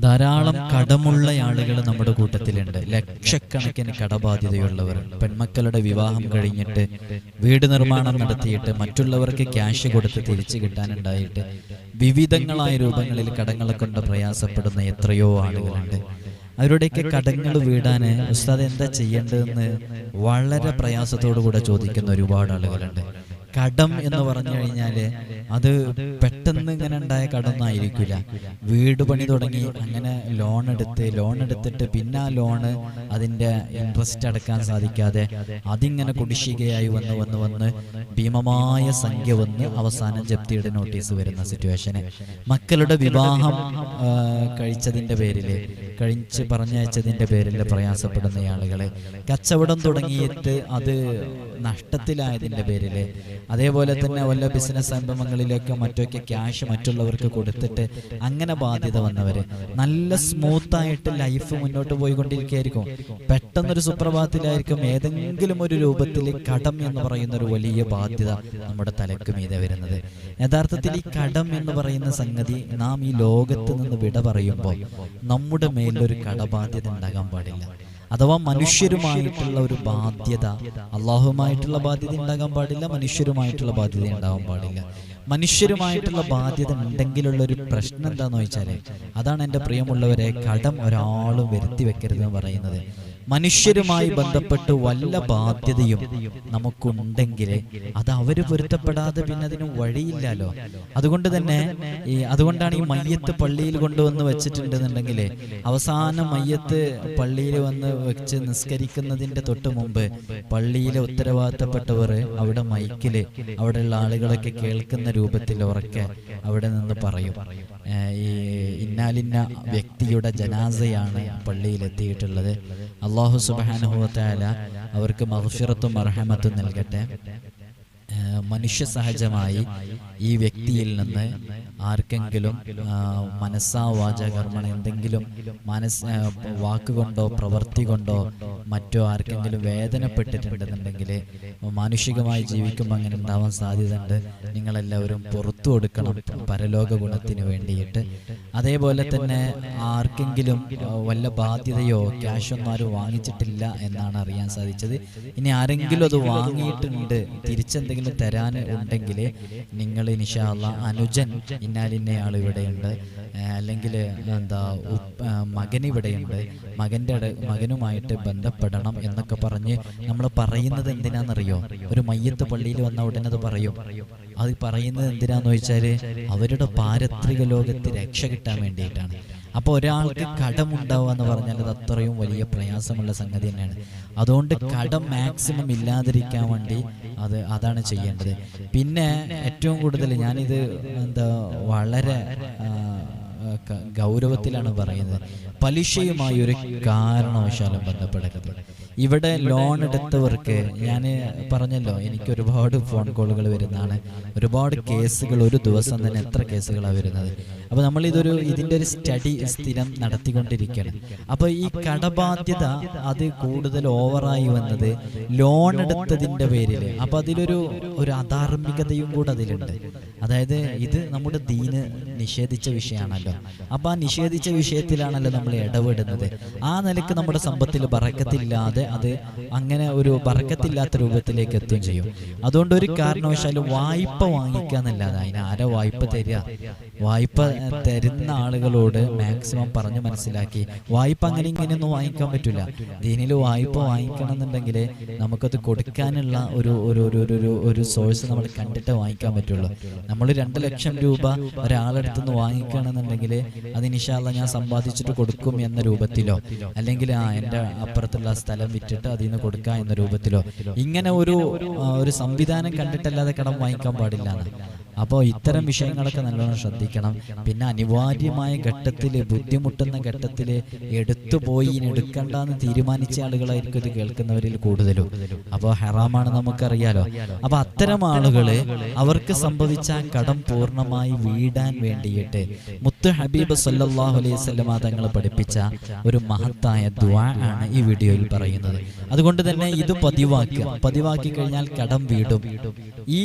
ധാരാളം കടമുള്ള ആളുകൾ നമ്മുടെ കൂട്ടത്തിലുണ്ട്. ലക്ഷക്കണക്കിന് കടബാധ്യതയുള്ളവർ. പെൺമക്കളുടെ വിവാഹം കഴിഞ്ഞിട്ട് വീട് നിർമ്മാണം നടത്തിയിട്ട് മറ്റുള്ളവർക്ക് ക്യാഷ് കൊടുത്ത് തിരിച്ചു കിട്ടാനുണ്ടായിട്ട് വിവിധങ്ങളായ രൂപങ്ങളിൽ കടങ്ങളെ കൊണ്ട് പ്രയാസപ്പെടുന്ന എത്രയോ ആളുകളുണ്ട്. അവരുടെയൊക്കെ കടങ്ങൾ വീടാന് ഉസ്താദ് എന്താ ചെയ്യേണ്ടതെന്ന് വളരെ പ്രയാസത്തോടു കൂടെ ചോദിക്കുന്ന ഒരുപാട് ആളുകളുണ്ട്. കടം എന്ന് പറഞ്ഞു കഴിഞ്ഞാൽ അത് പെട്ടെന്ന് ഇങ്ങനെ ഉണ്ടായ കടമൊന്നും ആയിരിക്കില്ല വീട് പണി തുടങ്ങി അങ്ങനെ ലോൺ എടുത്ത് ലോൺ എടുത്തിട്ട് പിന്നെ ആ ലോണ് അതിന്റെ ഇൻട്രസ്റ്റ് അടക്കാൻ സാധിക്കാതെ അതിങ്ങനെ കുടിശ്ശികയായി വന്ന് വന്ന് വന്ന് ഭീമമായ സംഖ്യ വന്ന് അവസാനം ജപ്തിയുടെ നോട്ടീസ് വരുന്ന സിറ്റുവേഷന് മക്കളുടെ വിവാഹം കഴിച്ചതിന്റെ പേരിൽ കഴിച്ച് പറഞ്ഞയച്ചതിന്റെ പേരിൽ പ്രയാസപ്പെടുന്ന ആളുകളെ. കച്ചവടം തുടങ്ങിയിട്ട് അത് നഷ്ടത്തിലായതിന്റെ പേരിൽ അതേപോലെ തന്നെ വല്ല ബിസിനസ് സംരംഭങ്ങളിലേക്ക് മറ്റൊക്കെ ക്യാഷ് മറ്റുള്ളവർക്ക് കൊടുത്തിട്ട് അങ്ങനെ ബാധ്യത വന്നവര്. നല്ല സ്മൂത്ത് ആയിട്ട് ലൈഫ് മുന്നോട്ട് പോയിക്കൊണ്ടിരിക്കുകയായിരിക്കും. പെട്ടെന്നൊരു സുപ്രഭാതത്തിലായിരിക്കും ഏതെങ്കിലും ഒരു രൂപത്തിൽ കടം എന്ന് പറയുന്ന ഒരു വലിയ ബാധ്യത നമ്മുടെ തലക്ക് മീതെ വരുന്നത്. യഥാർത്ഥത്തിൽ ഈ കടം എന്ന് പറയുന്ന സംഗതി നാം ഈ ലോകത്ത് നിന്ന് വിട പറയുമ്പോൾ നമ്മുടെ മേലൊരു കടബാധ്യത ഉണ്ടാകാൻ പാടില്ല. അഥവാ മനുഷ്യരുമായിട്ടുള്ള ഒരു ബാധ്യത അള്ളാഹുമായിട്ടുള്ള ബാധ്യത ഉണ്ടാകാൻ പാടില്ല മനുഷ്യരുമായിട്ടുള്ള ബാധ്യത ഉണ്ടാകാൻ പാടില്ല. മനുഷ്യരുമായിട്ടുള്ള ബാധ്യത ഉണ്ടെങ്കിലുള്ള ഒരു പ്രശ്നം എന്താണെന്ന് വെച്ചാൽ അതാണ് എന്റെ പ്രിയമുള്ളവരെ കടം ഒരാളും വരുത്തി വെക്കരുതെന്ന് പറയുന്നത്. മനുഷ്യരുമായി ബന്ധപ്പെട്ട് വല്ല ബാധ്യതയും നമുക്കുണ്ടെങ്കിൽ അത് അവർ പൊരുത്തപ്പെടാതെ പിന്നെ അതിന് വഴിയില്ലല്ലോ. അതുകൊണ്ട് തന്നെ ഈ അതുകൊണ്ടാണ് ഈ മയ്യത്ത് പള്ളിയിൽ കൊണ്ടുവന്ന് വെച്ചിട്ടുണ്ടെന്നുണ്ടെങ്കിൽ അവസാന മയ്യത്ത് പള്ളിയിൽ വന്ന് വെച്ച് നിസ്കരിക്കുന്നതിന്റെ തൊട്ട് മുമ്പ് പള്ളിയിലെ ഉത്തരവാദിത്തപ്പെട്ടവർ അവിടെ മൈക്കിൽ അവിടെയുള്ള ആളുകളൊക്കെ കേൾക്കുന്ന രൂപത്തിൽ ഉറക്കെ അവിടെ നിന്ന് പറയും. ഈ ഇന്നാലിന്ന വ്യക്തിയുടെ ജനാസയാണ് പള്ളിയിൽ എത്തിയിട്ടുള്ളത് അള്ളാഹു സുബാനുഭവത്തായ അവർക്ക് മഹുഷിറത്തും അർഹമത്തും നൽകട്ടെ. മനുഷ്യ സഹജമായി ഈ വ്യക്തിയിൽ നിന്ന് ആർക്കെങ്കിലും മനസ്സാ വാചകർമ്മ എന്തെങ്കിലും മനസ് വാക്കുകൊണ്ടോ പ്രവൃത്തി കൊണ്ടോ മറ്റോ ആർക്കെങ്കിലും വേദനപ്പെട്ടിട്ടുണ്ടെന്നുണ്ടെങ്കിൽ മാനുഷികമായി ജീവിക്കുമ്പോൾ അങ്ങനെ ഉണ്ടാവാൻ സാധ്യതയുണ്ട്. നിങ്ങളെല്ലാവരും പുറത്തു കൊടുക്കണം പരലോക ഗുണത്തിന് വേണ്ടിയിട്ട്. അതേപോലെ തന്നെ ആർക്കെങ്കിലും വല്ല ബാധ്യതയോ ക്യാഷൊന്നും ആരും വാങ്ങിച്ചിട്ടില്ല എന്നാണ് അറിയാൻ സാധിച്ചത്. ഇനി ആരെങ്കിലും അത് വാങ്ങിയിട്ടുണ്ട് തിരിച്ചെന്തെങ്കിലും തരാൻ ഉണ്ടെങ്കിൽ നിങ്ങൾ നിഷാള്ള അനുജൻ ഇന്നാലിന്നയാൾ ഇവിടെയുണ്ട് അല്ലെങ്കിൽ എന്താ മകൻ ഇവിടെയുണ്ട്. മകന്റെ മകനുമായിട്ട് ബന്ധപ്പെടണം എന്നൊക്കെ പറഞ്ഞ് നമ്മൾ പറയുന്നത് എന്തിനാണെന്നറിയോ? ഒരു മയ്യത്ത് പള്ളിയിൽ വന്ന ഉടനെ അത് പറയും. അത് പറയുന്നത് എന്തിനാന്ന് വെച്ചാൽ അവരുടെ പാരത്രിക ലോകത്ത് രക്ഷ കിട്ടാൻ വേണ്ടിയിട്ടാണ്. അപ്പോൾ ഒരാൾക്ക് കടം കടമുണ്ടാവുക എന്ന് പറഞ്ഞാൽ അത് അത്രയും വലിയ പ്രയാസമുള്ള സംഗതി തന്നെയാണ്. അതുകൊണ്ട് കടം മാക്സിമം ഇല്ലാതിരിക്കാൻ വേണ്ടി അത് അതാണ് ചെയ്യേണ്ടത്. പിന്നെ ഏറ്റവും കൂടുതൽ ഞാനിത് എന്താ വളരെ ഗൗരവത്തിലാണ് പറയുന്നത്. പലിശയുമായി ഒരു കാരണവശാലും ബന്ധപ്പെടരുത്. ഇവിടെ ലോൺ എടുത്തവർക്ക് ഞാൻ പറഞ്ഞല്ലോ എനിക്ക് ഒരുപാട് ഫോൺ കോളുകൾ വരുന്നതാണ്. ഒരുപാട് കേസുകൾ ഒരു ദിവസം തന്നെ എത്ര കേസുകളാണ് വരുന്നത്. അപ്പോൾ നമ്മൾ ഇതൊരു ഇതിന്റെ ഒരു സ്റ്റഡി സ്ഥിരം നടത്തിക്കൊണ്ടിരിക്കുകയാണ്. അപ്പോൾ ഈ കടബാധ്യത അത് കൂടുതൽ ഓവറായി വന്നത് ലോൺ എടുത്തതിന്റെ പേരിൽ അപ്പോൾ അതിലൊരു ഒരു അധാർമികതയും കൂടെ അതിലുണ്ട്. അതായത് ഇത് നമ്മുടെ ദീന് നിഷേധിച്ച വിഷയമാണല്ലോ. അപ്പോൾ ആ നിഷേധിച്ച വിഷയത്തിലാണല്ലോ നമ്മൾ ഇടപെടുന്നത്. ആ നിലയ്ക്ക് നമ്മുടെ സമ്പത്തിൽ ബറക്കത്തില്ലാതെ അത്. അങ്ങനെ ഒരു ബർക്കത്തില്ലാത്ത രൂപത്തിലേക്ക് എത്തുകയും ചെയ്യും. അതുകൊണ്ട് ഒരു കാരണവശാലും വായ്പ വാങ്ങിക്കുക എന്നല്ലാതെ അതിന് ആരാ വായ്പ തരിക? വായ്പ തരുന്ന ആളുകളോട് മാക്സിമം പറഞ്ഞു മനസ്സിലാക്കി വായ്പ അങ്ങനെ ഇങ്ങനെയൊന്നും വാങ്ങിക്കാൻ പറ്റില്ല ദീനിൽ വായ്പ വാങ്ങിക്കണം എന്നുണ്ടെങ്കിൽ നമുക്കത് കൊടുക്കാനുള്ള ഒരു ഒരു ഒരു ഒരു- സോഴ്സ് നമ്മൾ കണ്ടിട്ട് വാങ്ങിക്കാൻ പറ്റുള്ളൂ. നമ്മൾ രണ്ട് ലക്ഷം രൂപ ഒരാളടുത്ത് നിന്ന് വാങ്ങിക്കുകയാണെന്നുണ്ടെങ്കിൽ അത് ഞാൻ സമ്പാദിച്ചിട്ട് കൊടുക്കും എന്ന രൂപത്തിലോ അല്ലെങ്കിൽ ആ എന്റെ അപ്പുറത്തുള്ള സ്ഥലം വിറ്റിട്ട് അതിൽ നിന്ന് കൊടുക്കുക എന്ന രൂപത്തിലോ? ഇങ്ങനെ ഒരു ഒരു സംവിധാനം കണ്ടിട്ടല്ലാതെ കടം വാങ്ങിക്കാൻ പാടില്ല അപ്പോൾ ഇത്തരം വിഷയങ്ങളൊക്കെ നല്ലോണം ശ്രദ്ധിക്കണം. പിന്നെ അനിവാര്യമായ ഘട്ടത്തിൽ ബുദ്ധിമുട്ടുന്ന ഘട്ടത്തിൽ എടുത്തു പോയി ഇനി എടുക്കണ്ടെന്ന് തീരുമാനിച്ച ആളുകളായിരിക്കും ഇത് കേൾക്കുന്നവരിൽ കൂടുതലും. അപ്പോൾ ഹെറാമാണ് നമുക്കറിയാലോ. അപ്പോൾ അത്തരം ആളുകൾ അവർക്ക് സംഭവിച്ച കടം പൂർണമായി വീടാൻ വേണ്ടിയിട്ട് മുത്ത് ഹബീബ് സല്ലാഹു അലൈഹി വസല്ലമ തങ്ങൾ പഠിപ്പിച്ച ഒരു മഹത്തായ ദ്വാ ആണ് ഈ വീഡിയോയിൽ പറയുന്നത്. അതുകൊണ്ട് തന്നെ ഇത് പതിവാക്കുക. പതിവാക്കി കഴിഞ്ഞാൽ കടം വീടും. ഈ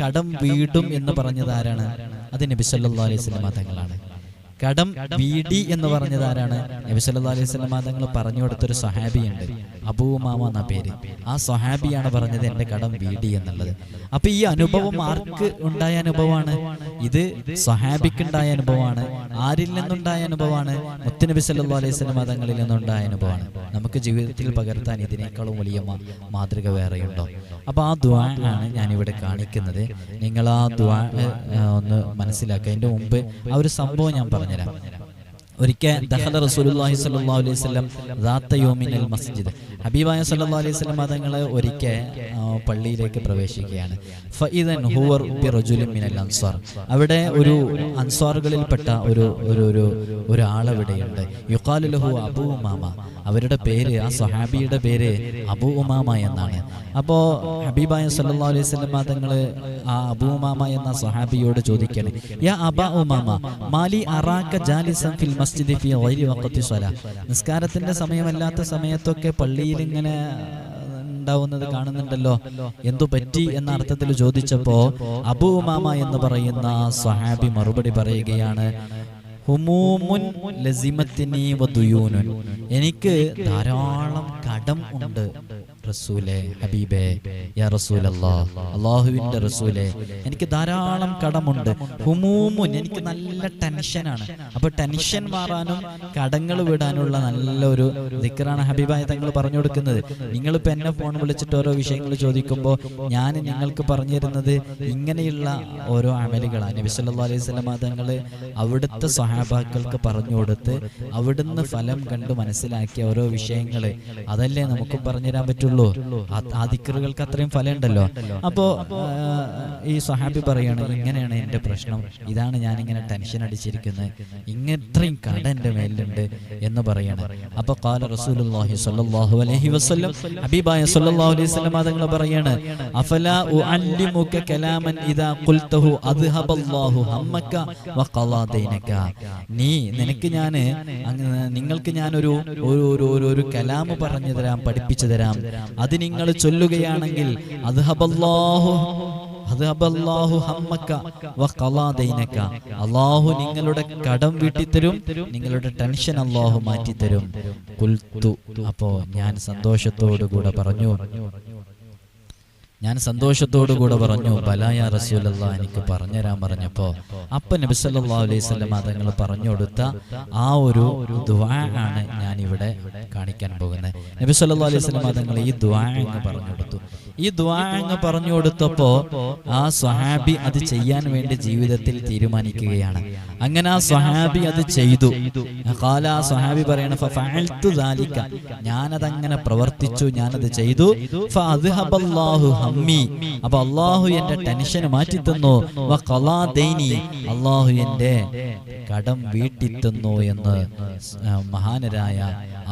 കടം വീടും എന്ന് പറഞ്ഞത് ആരാണ് അത് നബി അലൈഹി വസല്ലമ തങ്ങളാണ്. കടം വീടി എന്ന് പറഞ്ഞത് ആരാണ്? നബി സല്ലല്ലാഹു അലൈഹി വസല്ലം തങ്ങൾ പറഞ്ഞു കൊടുത്തൊരു സഹാബിയുണ്ട് അബൂ ഉമാമ എന്ന പേര്. ആ സഹാബിയാണ് പറഞ്ഞത് എന്റെ കടം വീടി എന്നുള്ളത്. അപ്പൊ ഈ അനുഭവം ആർക്ക് ഉണ്ടായ അനുഭവമാണ്? ഇത് സഹാബിക്കുണ്ടായ അനുഭവമാണ്. ആരിൽ നിന്നുണ്ടായ അനുഭവമാണ്? മുത്തനബി സല്ലല്ലാഹു അലൈഹി വസല്ലം തങ്ങളിൽ നിന്നുണ്ടായ അനുഭവമാണ്. നമുക്ക് ജീവിതത്തിൽ പകർത്താൻ ഇതിനേക്കാളും വലിയ മാതൃക വേറെയുണ്ടോ? അപ്പൊ ആ ദ്വാ ആണ് ഞാനിവിടെ കാണിക്കുന്നത്. നിങ്ങൾ ആ ദ്വാ ഒന്ന് മനസ്സിലാക്കുക അതിന്റെ മുമ്പ് ആ ഒരു സംഭവം ഞാൻ compañera. ഒരിക്കൽ ദഹല റസൂലുള്ളാഹി സ്വല്ലല്ലാഹു അലൈഹി വസല്ലം ദാത്ത യൗമിനൽ മസ്ജിദ്. ഹബീബായ സ്വല്ലല്ലാഹു അലൈഹി വസല്ലം തങ്ങൾ ഒരിക്കൽ പള്ളിയിലേക്ക് പ്രവേശിക്കുകയാണ്. ഫഇദൻ ബി റജുലിൻ മിനൽ അൻസാർ അവിടെ ഒരു അൻസാറുകളിൽപ്പെട്ട ഒരു ഒരു ഒരു ഒരാളവിടെയുണ്ട്. യുഖാലു ലഹു അബൂ ഉമാമ. അവരുടെ പേര് ആ സഹാബിയുടെ പേര് അബൂ ഉമാമ എന്നാണ്. അപ്പോ ഹബീബായ സല്ലല്ലാഹു അലൈഹി വസല്ലം തങ്ങൾ ആ അബൂ ഉമാമ എന്ന സഹാബിയോട് ചോദിക്കണേ യാ അബാ ഉമാമ മാലി അറാക ജാലിസൻ ഫിൽ മസ്ജിദി നിസ്കാരത്തിന്റെ സമയമല്ലാത്ത സമയത്തൊക്കെ പള്ളിയിൽ ഇങ്ങനെ ഉണ്ടാവുന്നത് കാണുന്നുണ്ടല്ലോ. എന്തു പറ്റി എന്ന അർത്ഥത്തിൽ ചോദിച്ചപ്പോ അബൂമാമ എന്ന് പറയുന്ന സഹാബി മറുപടി പറയുകയാണ് എനിക്ക് ധാരാളം കടം ഉണ്ട്. റസൂലെ ഹബീബേ യാ അള്ളാഹുവിന്റെ റസൂലെ എനിക്ക് ധാരാളം കടമുണ്ട് ഹുമൂമുൻ എനിക്ക് നല്ല ടെൻഷനാണ്. അപ്പൊ ടെൻഷൻ മാറാനും കടങ്ങൾ വിടാനുള്ള നല്ലൊരു ദിക്കറാണ് ഹബീബായ തങ്ങൾ പറഞ്ഞു കൊടുക്കുന്നത്. നിങ്ങളിപ്പോ എന്നെ ഫോൺ വിളിച്ചിട്ട് ഓരോ വിഷയങ്ങൾ ചോദിക്കുമ്പോൾ ഞാൻ നിങ്ങൾക്ക് പറഞ്ഞു തരുന്നത് ഇങ്ങനെയുള്ള ഓരോ അമലുകളാണ്. നബി സല്ലല്ലാഹു അലൈഹി വസല്ലമ തങ്ങൾ അവിടുത്തെ സഹാബാക്കൾക്ക് പറഞ്ഞു കൊടുത്ത് അവിടുന്ന് ഫലം കണ്ട് മനസ്സിലാക്കിയ ഓരോ വിഷയങ്ങൾ അതല്ലേ നമുക്കും പറഞ്ഞു തരാൻ പറ്റുള്ളൂ. ആ- ദിക്കറുകൾക്ക് അത്രയും ഫലം ഉണ്ടല്ലോ അപ്പോ ഈ സഹാബി പറയാണ് ഇങ്ങനെയാണ് എന്റെ പ്രശ്നം. ഇതാണ് ഞാൻ ഇങ്ങനെ ടെൻഷൻ അടിച്ചിരിക്കുന്നത്. ഇങ്ങനെ ഇത്രയും കട എന്റെ മേലുണ്ട് എന്ന് പറയണം. അപ്പൊ കാല റസൂലുള്ളാഹി സ്വല്ലല്ലാഹു അലൈഹി വസല്ലം ഹബീബായ സ്വല്ലല്ലാഹു അലൈഹി വസല്ലം പറയാണ് അഫലാ ഉഅല്ലിമുക കലാമൻ ഇദാ ഖുൽതഹു അദ്ഹബല്ലാഹു ഹമ്മക വഖളാ ദൈനക നീ നിനക്ക് ഞാൻ നിങ്ങൾക്ക് ഞാൻ ഒരു ഒരു ഒരു ഒരു കലാമ് പറഞ്ഞു തരാം പഠിപ്പിച്ചു തരാം. അത് നിങ്ങൾ ചൊല്ലുകയാണെങ്കിൽ അള്ളാഹു നിങ്ങളുടെ കടം വീട്ടിത്തരും നിങ്ങളുടെ ടെൻഷൻ അള്ളാഹു മാറ്റിത്തരും. അപ്പോ ഞാൻ സന്തോഷത്തോടു കൂടെ പറഞ്ഞു. ഞാൻ സന്തോഷത്തോടു കൂടെ പറഞ്ഞു ബലായ റസൂലല്ല എനിക്ക് പറഞ്ഞുതരാൻ പറഞ്ഞപ്പോ അപ്പൊ നബി സല്ലല്ലാഹു അലൈഹി വസല്ലം തങ്ങൾ പറഞ്ഞു കൊടുത്ത ആ ഒരു ആണ് ഞാൻ ഇവിടെ കാണിക്കാൻ പോകുന്നത്. നബി സല്ലല്ലാഹു അലൈഹി വസല്ലം തങ്ങൾ ഈ ദുആ അങ്ങ് പറഞ്ഞു കൊടുത്തു. ഈ ദുആ അങ്ങ് പറഞ്ഞു കൊടുത്തപ്പോ ആ സ്വഹാബി അത് ചെയ്യാൻ വേണ്ടി ജീവിതത്തിൽ തീരുമാനിക്കുകയാണ്. അങ്ങനെ ആ സ്വഹാബി അത് ചെയ്തു. കാല ആ സ്വഹാബി പറയണ ഞാനതങ്ങനെ പ്രവർത്തിച്ചു ഞാനത് ചെയ്തു. ഹമ്മി അപ്പൊ അള്ളാഹു എന്റെ ടെൻഷൻ മാറ്റി തന്നു അള്ളാഹു എന്റെ കടം വീട്ടിത്തുന്നു എന്ന് മഹാനരായ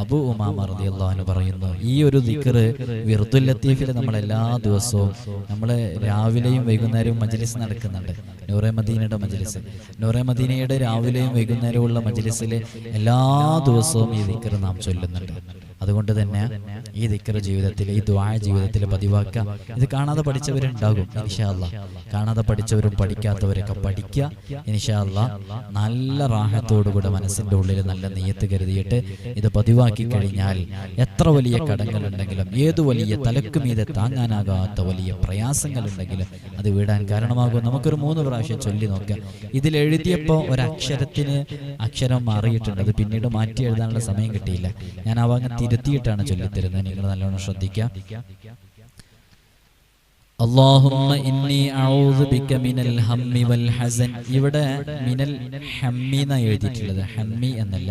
അബു ഉമാമ റളിയല്ലാഹു പറയുന്നു. ഈ ഒരു ദിക്കറ് വിർദുൽ ലത്തീഫിൽ നമ്മൾ എല്ലാ ദിവസവും നമ്മൾ രാവിലെയും വൈകുന്നേരവും മജ്ലിസ് നടക്കുന്നുണ്ട്. നൂറെ മദീനയുടെ മജ്ലിസ്. നൂറെ മദീനയുടെ രാവിലെയും വൈകുന്നേരവും ഉള്ള മജ്ലിസിൽ എല്ലാ ദിവസവും ഈ ദിക്കറ് നാം ചൊല്ലുന്നുണ്ട്. അതുകൊണ്ട് തന്നെ ഈ ദിക്കറ ജീവിതത്തിൽ ഈ ദ്വായ ജീവിതത്തിൽ പതിവാക്കുക. ഇത് കാണാതെ പഠിച്ചവരുണ്ടാകും ഇൻഷാല്ല കാണാതെ പഠിച്ചവരും പഠിക്കാത്തവരൊക്കെ പഠിക്കുക. ഇൻഷാല്ല നല്ല റാഹത്തോടുകൂടെ മനസ്സിന്റെ ഉള്ളിൽ നല്ല നെയ്യത്ത് കരുതിയിട്ട് ഇത് പതിവാക്കി കഴിഞ്ഞാൽ എത്ര വലിയ കടങ്ങളുണ്ടെങ്കിലും ഏതു വലിയ തലക്ക് മീതെ താങ്ങാനാകാത്ത വലിയ പ്രയാസങ്ങളുണ്ടെങ്കിലും അത് വിടാൻ കാരണമാകും. നമുക്കൊരു മൂന്ന് പ്രാവശ്യം ചൊല്ലി നോക്കാം. ഇതിൽ എഴുതിയപ്പോൾ ഒരക്ഷരത്തിന് അക്ഷരം മാറിയിട്ടുണ്ട്. അത് പിന്നീട് മാറ്റി എഴുതാനുള്ള സമയം കിട്ടിയില്ല. ഞാൻ ആ ഭാഗം തിരുത്തിയിട്ടാണ് ചൊല്ലിത്തരുന്നത്. നിങ്ങൾ നല്ലോണം ശ്രദ്ധിക്കാം اللهم إني أعوذ بك من الهم والحزن ഇവിടെ മിനൽ ഹമ്മി എന്നാണ് എഴുതിയിട്ടുള്ളത് ഹമ്മി എന്നല്ല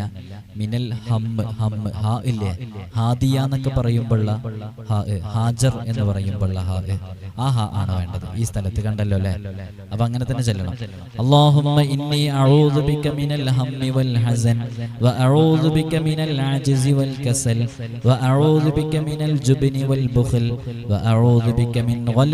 മിനൽ ഹമ്മ് ഹമ്മ് ഹാ ഇല്ലേ ഹാദിയ എന്നൊക്കെ പറയുമ്പോഴുള്ള ഹാ എ, ഹാജർ എന്ന് പറയുമ്പോഴുള്ള ഹാ എ. ആ ഹാ ആണ് വേണ്ടത് ഈ സ്ഥലത്ത് കണ്ടല്ലോ അല്ലേ അപ്പൊ അങ്ങനെ തന്നെ ചെല്ലണം اللهم إني أعوذ بك من الهم والحزن وأعوذ بك من العجز والكسل وأعوذ بك من الجبن والبخل وأعوذ بك من غلبة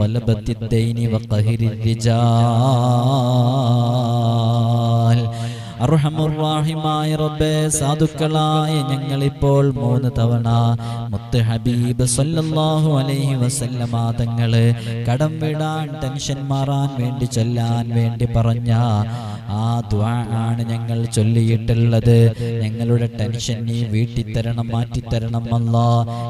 غلبة الدين وقهر الرجال അർഹമുറാഹിമായ റബ്ബേ സാധുക്കളായ ഞങ്ങളിപ്പോൾ മൂന്ന് തവണ മുത്ത് ഹബീബ് സല്ലല്ലാഹു അലൈഹി വസല്ലമ തങ്ങളെ കടം വിടാൻ ടെൻഷൻ മാറാൻ വേണ്ടി ചൊല്ലാൻ വേണ്ടി പറഞ്ഞ ആ ദ്വാ ആണ് ഞങ്ങൾ ചൊല്ലിയിട്ടുള്ളത്. ഞങ്ങളുടെ ടെൻഷൻ നീ വീട്ടിത്തരണം മാറ്റിത്തരണം അല്ല.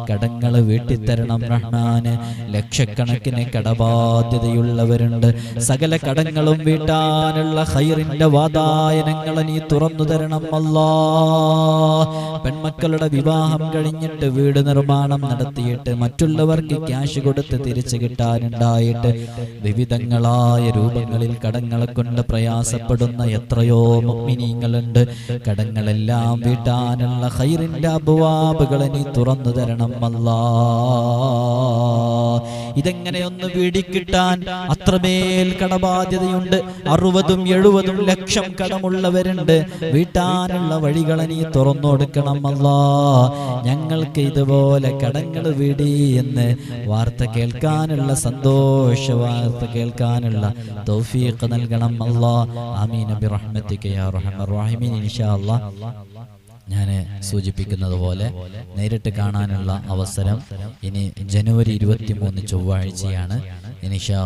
കടങ്ങൾ വീട്ടിത്തരണം റഹ്മാന്. ലക്ഷക്കണക്കിന് കടബാധ്യതയുള്ളവരുണ്ട്. സകല കടങ്ങളും വീട്ടാനുള്ള ഹൈറിന്റെ വാതായനങ്ങളെ നീ തുറന്നു തരണം അല്ലാഹ് പെൺമക്കളുടെ വിവാഹം കഴിഞ്ഞിട്ട് വീട് നിർമ്മാണം നടത്തിയിട്ട് മറ്റുള്ളവർക്ക് ക്യാഷ് കൊടുത്ത് തിരിച്ചു കിട്ടാനുണ്ടായിട്ട് വിവിധങ്ങളായ രൂപങ്ങളിൽ കടങ്ങളെ കൊണ്ട് പ്രയാസപ്പെടുന്ന എത്രയോ മുഗ്മിനീങ്ങളുണ്ട്. കടങ്ങളെല്ലാം വീട്ടാനുള്ള ഹൈറിന്റെ അബുവാബുകളെ നീ തുറന്നു തരണം അല്ലാ. ഇതെങ്ങനെയൊന്ന് വീടിക്കിട്ടാൻ അത്രമേൽ കടബാധ്യതയുണ്ട്. അറുപതും എഴുപതും ലക്ഷം കടമുള്ളവരുണ്ട്. വീട്ടാനുള്ള വഴികളെ നീ തുറന്നു കൊടുക്കണം അല്ലാ. ഞങ്ങൾക്ക് ഇതുപോലെ കടങ്ങൾ വീടി എന്ന് വാർത്ത കേൾക്കാനുള്ള സന്തോഷ വാർത്ത കേൾക്കാനുള്ള തൗഫീഖ് നൽകണം. അല്ലാ ആമീൻ. യാ റഹ്മർ റഹീമീൻ. ഇൻഷാ ഞാൻ സൂചിപ്പിക്കുന്നത് പോലെ നേരിട്ട് കാണാനുള്ള അവസരം ഇനി ജനുവരി ഇരുപത്തി മൂന്ന് ചൊവ്വാഴ്ചയാണ്. ഇനിഷാ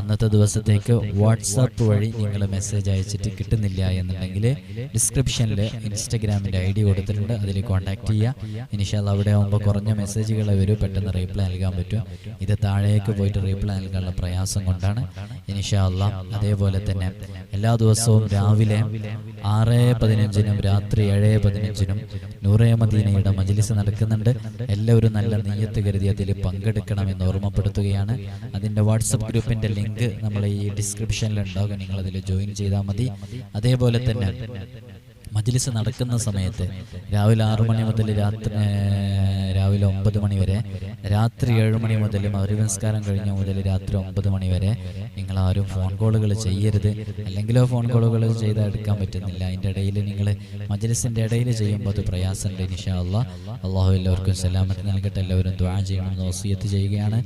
അന്നത്തെ ദിവസത്തേക്ക് വാട്സാപ്പ് വഴി നിങ്ങൾ മെസ്സേജ് അയച്ചിട്ട് കിട്ടുന്നില്ല എന്നുണ്ടെങ്കിൽ ഡിസ്ക്രിപ്ഷനിൽ ഇൻസ്റ്റഗ്രാമിന്റെ ഐ ഡി കൊടുത്തിട്ടുണ്ട്. അതിൽ കോൺടാക്ട് ചെയ്യുക ഇനിഷാല്ല അവിടെ ആകുമ്പോൾ കുറഞ്ഞ മെസ്സേജുകളെ വരും. പെട്ടെന്ന് റീപ്ലൈ നൽകാൻ പറ്റും. ഇത് താഴേക്ക് പോയിട്ട് റീപ്ലൈ നൽകാനുള്ള പ്രയാസം കൊണ്ടാണ്. ഇനിഷാ അതേപോലെ തന്നെ എല്ലാ ദിവസവും രാവിലെ ആറ് പതിനഞ്ചിനും രാത്രി ഏഴ് പതിനഞ്ചിനും നൂറേ മദീനയുടെ മജിലിസ് നടക്കുന്നുണ്ട്. എല്ലാവരും നല്ല നെയ്യത്ത് കരുതി അതിൽ പങ്കെടുക്കണമെന്ന് ഓർമ്മപ്പെടുത്തുകയാണ്. അതിന്റെ വാട്സപ്പ് ഗ്രൂപ്പിന്റെ ലിങ്ക് നമ്മൾ ഈ ഡിസ്ക്രിപ്ഷനിൽ ഉണ്ടാകും നിങ്ങൾ അതിൽ ജോയിൻ ചെയ്താൽ മതി. അതേപോലെ തന്നെ മജ്ലിസ് നടക്കുന്ന സമയത്ത് രാവിലെ ആറു മണി മുതൽ രാത്രി രാവിലെ ഒമ്പത് മണി വരെ രാത്രി ഏഴ് മണി മുതൽ മറിവംസ്കാരം കഴിഞ്ഞ മുതൽ രാത്രി ഒമ്പത് മണി വരെ നിങ്ങൾ ആരും ഫോൺ കോളുകൾ ചെയ്യരുത്. അല്ലെങ്കിലോ ഫോൺ കോളുകൾ ചെയ്താൽ എടുക്കാൻ പറ്റുന്നില്ല. അതിന്റെ ഇടയിൽ നിങ്ങൾ മജ്ലിസിന്റെ ഇടയിൽ ചെയ്യുമ്പോൾ അത് പ്രയാസമുണ്ട് ഇൻഷാ അള്ളാഹ് അള്ളാഹു എല്ലാവർക്കും സലാമത്ത് നൽകട്ടെ. എല്ലാവരും ദ്വാ ചെയ്യണമെന്ന് നോസിയത്ത് ചെയ്യുകയാണ്.